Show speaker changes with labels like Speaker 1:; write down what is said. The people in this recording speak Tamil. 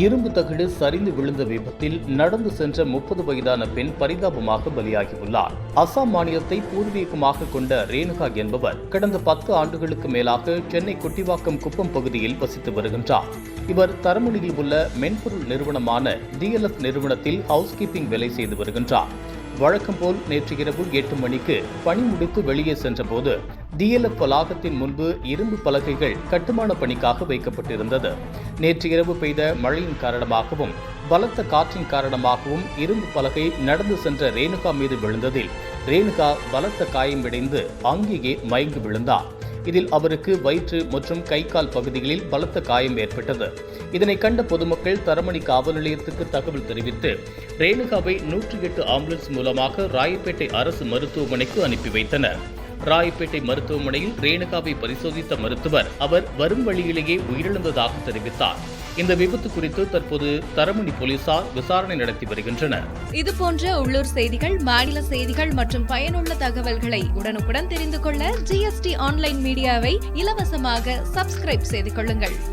Speaker 1: இரும்பு தகடு சரிந்து விழுந்த விபத்தில் நடந்து சென்ற முப்பது வயதான பெண் பரிதாபமாக பலியாகியுள்ளார். அசாம் மாநிலத்தை பூர்வீகமாக கொண்ட ரேணுகா என்பவர் கடந்த பத்து ஆண்டுகளுக்கு மேலாக சென்னை குட்டிவாக்கம் குப்பம் பகுதியில் வசித்து வருகின்றார். இவர் தரமணியில் உள்ள மென்பொருள் நிறுவனமான டிஎல்எஃப் நிறுவனத்தில் ஹவுஸ் கீப்பிங் வேலை செய்து வருகின்றார். வழக்கம் போல் நேற்று இரவு எட்டு மணிக்கு பணி முடித்து வெளியே சென்றபோது டிஎல்எஃப் வளாகத்தின் முன்பு இரும்பு பலகைகள் கட்டுமான பணிக்காக வைக்கப்பட்டிருந்தது. நேற்று இரவு பெய்த மழையின் காரணமாகவும் பலத்த காற்றின் காரணமாகவும் இரும்பு பலகை நடந்து சென்ற ரேணுகா மீது விழுந்ததில் ரேணுகா பலத்த காயமடைந்து அங்கேயே மயங்கி விழுந்தார் இதில் அவருக்கு வயிற்று மற்றும் கை கால் பகுதிகளில் பலத்த காயம் ஏற்பட்டது. இதனை கண்ட பொதுமக்கள் தரமணி காவல் நிலையத்துக்கு தகவல் தெரிவித்து ரேணுகாவை நூற்றி எட்டு ஆம்புலன்ஸ் மூலமாக ராயப்பேட்டை அரசு மருத்துவமனைக்கு அனுப்பி வைத்தனர். ராயப்பேட்டை மருத்துவமனையில் ரேணுகாவை பரிசோதித்த மருத்துவர் அவர் வரும் வழியிலேயே உயிரிழந்ததாக தெரிவித்தார். இந்த விபத்து குறித்து தற்போது தரமணி போலீசார் விசாரணை நடத்தி வருகின்றனர்.
Speaker 2: இது போன்ற உள்ளூர் செய்திகள் மாநில செய்திகள் மற்றும் பயனுள்ள தகவல்களை உடனுக்குடன் தெரிந்து கொள்ள ஜிஎஸ்டி ஆன்லைன் மீடியாவை இலவசமாக சப்ஸ்கிரைப் செய்து கொள்ளுங்கள்.